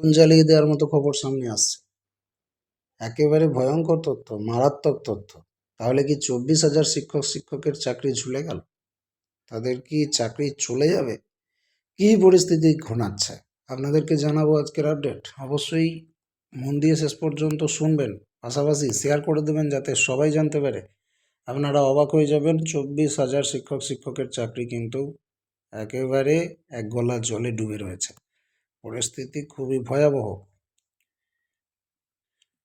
আগুন জ্বালিয়ে দেওয়ার মতো খবর সামনে আসছে। একেবারে ভয়ঙ্কর তথ্য, মারাত্মক তথ্য। তাহলে কি চব্বিশ হাজার শিক্ষক, শিক্ষকের চাকরি ঝুলে গেল? তাদের কি চাকরি চলে যাবে? কি পরিস্থিতি ঘনাচ্ছে? আপনাদেরকে জানাব আজকের আপডেট। অবশ্যই মন দিয়ে শেষ পর্যন্ত শুনবেন, পাশাপাশি শেয়ার করে দেবেন যাতে সবাই জানতে পারে। আপনারা অবাক হয়ে যাবেন, চব্বিশ হাজার শিক্ষক, শিক্ষকের চাকরি কিন্তু একেবারে এক গলা জলে ডুবে রয়েছে। পরিস্থিতি খুবই ভয়াবহ।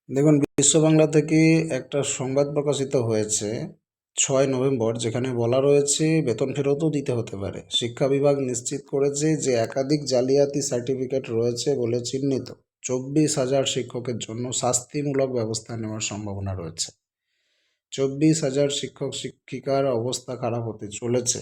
দেখুন বিশ্ব বাংলা থেকে একটা সংবাদ প্রকাশিত হয়েছে ছয় নভেম্বর, যেখানে বলা রয়েছে, বেতন ফেরতও দিতে হতে পারে। শিক্ষা বিভাগ নিশ্চিত করেছে যে একাধিক জালিয়াতি সার্টিফিকেট রয়েছে বলে চিহ্নিত। চব্বিশ হাজার শিক্ষকের জন্য শাস্তিমূলক ব্যবস্থা নেওয়ার সম্ভাবনা রয়েছে। চব্বিশ হাজার শিক্ষক, শিক্ষিকার অবস্থা খারাপ হতে চলেছে।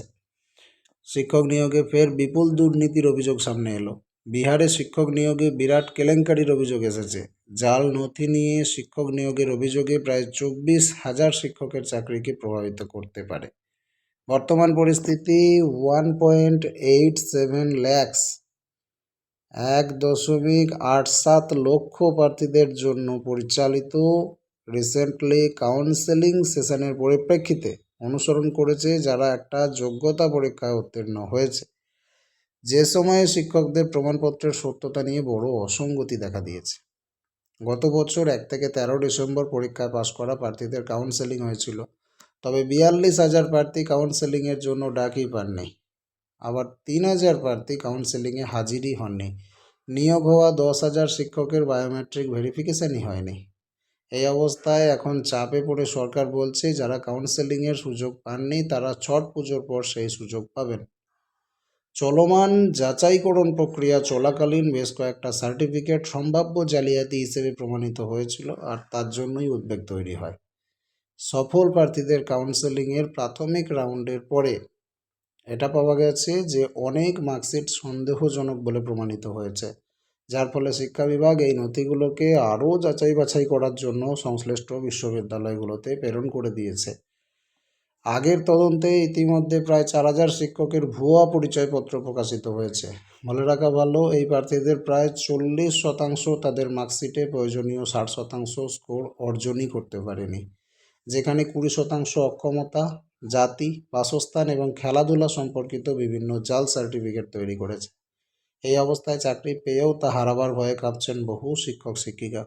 শিক্ষক নিয়োগে ফের বিপুল দুর্নীতির অভিযোগ সামনে এলো। বিহারে শিক্ষক নিয়োগে বিরাট কেলেঙ্কারির অভিযোগ এসেছে। জাল নথি নিয়ে শিক্ষক নিয়োগের অভিযোগে প্রায় চব্বিশ হাজার শিক্ষকের চাকরিকে প্রভাবিত করতে পারে। বর্তমান পরিস্থিতি one point eight seven lakhs, এক দশমিক আট সাত লক্ষ প্রার্থীদের জন্য পরিচালিত। রিসেন্টলি কাউন্সেলিং সেশনের পরিপ্রেক্ষিতে অনুসরণ করেছে যারা একটা যোগ্যতা পরীক্ষায় উত্তীর্ণ হয়েছে। যে সময়ে শিক্ষকদের প্রমাণপত্রের সত্যতা নিয়ে বড় অসঙ্গতি দেখা দিয়েছে। গত বছর এক থেকে তেরো ডিসেম্বর পরীক্ষায় পাশ করা প্রার্থীদের কাউন্সেলিং হয়েছিল, তবে বিয়াল্লিশ হাজার প্রার্থী কাউন্সেলিংয়ের জন্য ডাকই পাননি। আবার তিন হাজার প্রার্থী কাউন্সেলিংয়ে হাজিরই হননি। নিয়োগ হওয়া দশ হাজার শিক্ষকের বায়োমেট্রিক ভেরিফিকেশনই হয়নি। এই অবস্থায় এখন চাপে পড়ে সরকার বলছে, যারা কাউন্সেলিংয়ের সুযোগ পাননি, তারা ছট পুজোর পর সেই সুযোগ পাবেন। চলমান যাচাইকরণ প্রক্রিয়া চলাকালীন বেশ কয়েকটা সার্টিফিকেট সম্ভাব্য জালিয়াতি হিসেবে প্রমাণিত হয়েছিল আর তার জন্যই উদ্বেগ তৈরি হয়। সফল প্রার্থীদের কাউন্সেলিংয়ের প্রাথমিক রাউন্ডের পরে এটা পাওয়া গেছে যে অনেক মার্কশিট সন্দেহজনক বলে প্রমাণিত হয়েছে, যার ফলে শিক্ষা বিভাগ এই নথিগুলোকে আরও যাচাই বাছাই করার জন্য সংশ্লিষ্ট বিশ্ববিদ্যালয়গুলোতে প্রেরণ করে দিয়েছে। আগের তদন্তে ইতিমধ্যে প্রায় চার হাজার শিক্ষকের ভুয়া পরিচয়পত্র প্রকাশিত হয়েছে। বলে রাখা ভালো, এই প্রার্থীদের প্রায় চল্লিশ শতাংশ তাদের মার্কশিটে প্রয়োজনীয় ষাট শতাংশ স্কোর অর্জনই করতে পারেনি। যেখানে কুড়ি শতাংশ অক্ষমতা, জাতি, বাসস্থান এবং খেলাধুলা সম্পর্কিত বিভিন্ন জাল সার্টিফিকেট তৈরি করেছে। এই অবস্থায় চাকরি পেয়েও তা হারাবার ভয়ে কাঁপছেন বহু শিক্ষক শিক্ষিকা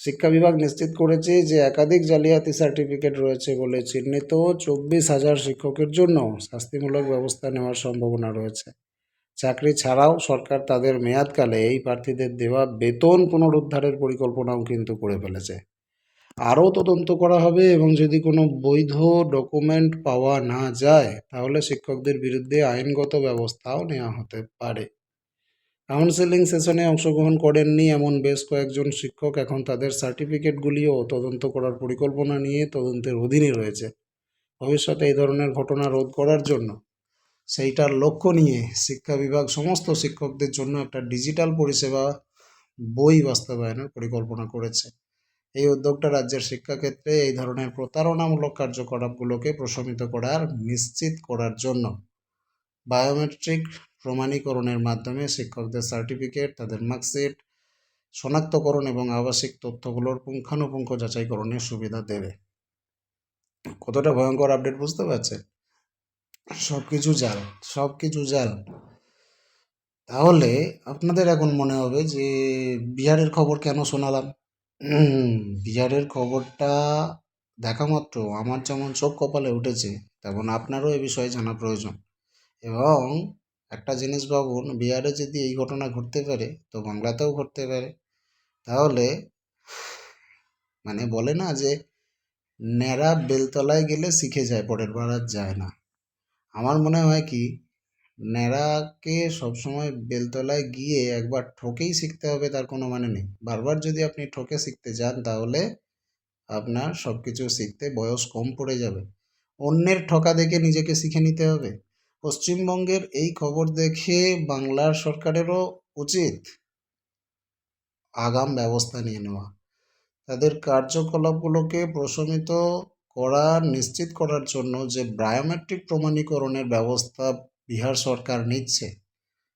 শিক্ষা বিভাগ নিশ্চিত করেছে যে একাধিক জালিয়াতি সার্টিফিকেট রয়েছে বলে চিহ্নিত চব্বিশ হাজার শিক্ষকের জন্য শাস্তিমূলক ব্যবস্থা নেওয়ার সম্ভাবনা রয়েছে। চাকরি ছাড়াও সরকার তাদের মেয়াদকালে এই প্রার্থীদের দেওয়া বেতন পুনরুদ্ধারের পরিকল্পনাও কিন্তু করে ফেলেছে। আরও তদন্ত করা হবে এবং যদি কোনো বৈধ ডকুমেন্ট পাওয়া না যায়, তাহলে শিক্ষকদের বিরুদ্ধে আইনগত ব্যবস্থাও নেওয়া হতে পারে। কাউন্সেলিং সেশনে অংশগ্রহণ করেননি এমন বেশ কয়েকজন শিক্ষক। এখন তাদের সার্টিফিকেটগুলিও তদন্ত করার পরিকল্পনা নিয়ে তদন্তের অধীনে রয়েছে। ভবিষ্যতে এই ধরনের ঘটনা রোধ করার জন্য সেইটার লক্ষ্য নিয়ে শিক্ষা বিভাগ সমস্ত শিক্ষকদের জন্য একটা ডিজিটাল পরিষেবা বই বাস্তবায়নের পরিকল্পনা করেছে। এই উদ্যোগটা রাজ্যের শিক্ষাক্ষেত্রে এই ধরনের প্রতারণামূলক কার্যকলাপগুলোকে প্রশমিত করার, নিশ্চিত করার জন্য। বায়োমেট্রিক প্রমাণীকরণের মাধ্যমে শিক্ষকদের সার্টিফিকেট, তাদের মার্কশিট, শনাক্তকরণ এবং আবাসিক তথ্যগুলোর পুঙ্খানুপুঙ্খ যাচাইকরণের সুবিধা দেবে। কতটা ভয়ঙ্কর আপডেট বুঝতে পারছেন? সব কিছু জাল সব কিছু জাল। তাহলে আপনাদের এখন মনে হবে যে বিহারের খবর কেন শোনালাম? বিহারের খবরটা দেখা মাত্র আমার যেমন চোখ কপালে উঠেছে, তেমন আপনারও এ বিষয়ে জানা প্রয়োজন। এবং একটা জিনিস ভাবুন, বিহারে যদি এই ঘটনা ঘটতে পারে, তো বাংলাতেও ঘটতে পারে। তাহলে মানে বলে না যে, ন্যাড়া বেলতলায় গেলে শিখে যায়, পরের বার আর যায় না। আমার মনে হয় কি, ন্যাড়াকে সবসময় বেলতলায় গিয়ে একবার ঠকেই শিখতে হবে, তার কোনো মানে নেই। বারবার যদি আপনি ঠকে শিখতে যান, তাহলে আপনার সব কিছু শিখতে বয়স কম পড়ে যাবে। অন্যের ঠকা দেখে নিজেকে শিখে নিতে হবে। পশ্চিমবঙ্গের এই খবর দেখে বাংলার সরকারেরও উচিত আগাম ব্যবস্থা নিয়ে নেওয়া। তাদের কার্যকলাপগুলোকে প্রশমিত করা, নিশ্চিত করার জন্য যে বায়োমেট্রিক প্রমাণীকরণের ব্যবস্থা বিহার সরকার নিচ্ছে,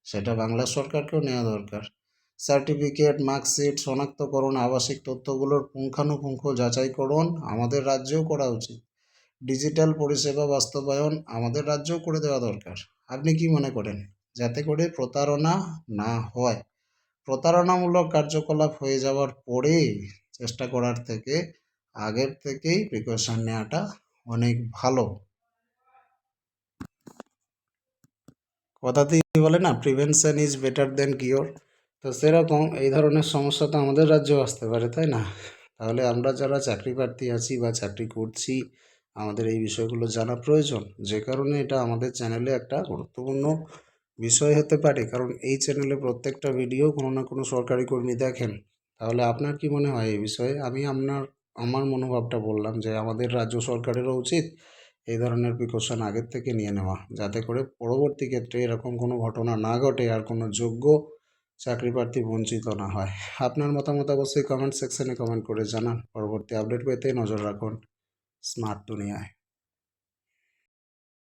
সেটা বাংলা সরকারকেও নেওয়া দরকার। সার্টিফিকেট, মার্কশিট, শনাক্তকরণ, আবাসিক তথ্যগুলোর পুঙ্খানুপুঙ্খ যাচাইকরণ আমাদের রাজ্যেও করা উচিত। ডিজিটাল পরিষেবা বাস্তবায়ন আমাদের রাজ্যেও করে দেওয়া দরকার। আপনি কি মনে করেন? যাতে করে প্রতারণা না হয়। প্রতারণামূলক কার্যকলাপ হয়ে যাওয়ার পরে চেষ্টা করার থেকে, আগের থেকেই প্রিকশন নেওয়াটা অনেক ভালো। কথাতেই বলে না prevention is better than cure তো সেরকম এই ধরনের সমস্যা তো আমাদের রাজ্যেও আসতে পারে, তাই না? তাহলে আমরা যারা চাকরি প্রার্থী আছি বা চাকরি করছি আমাদের এই বিষয়গুলো জানা প্রয়োজন। যে কারণে এটা আমাদের চ্যানেলে একটা গুরুত্বপূর্ণ বিষয় হতে পারে। কারণ এই চ্যানেলে প্রত্যেকটা ভিডিও কোনো না কোনো সরকারি কর্মী দেখেন। তাহলে আপনার কি মনে হয় এই বিষয়ে? আমি আপনার, আমার মনোভাবটা বললাম যে আমাদের রাজ্য সরকারেরও উচিত এই ধরনের প্রিকশন আগের থেকে নিয়ে নেওয়া। যাতে করে পরবর্তী ক্ষেত্রে এরকম কোনো ঘটনা না ঘটে আর কোনো যোগ্য চাকরি প্রার্থী বঞ্চিত না হয়। আপনার মতামত অবশ্যই কমেন্ট সেকশনে কমেন্ট করে জানান। পরবর্তী আপডেট পেতে নজর রাখুন। स्मार्ट दुनिया है।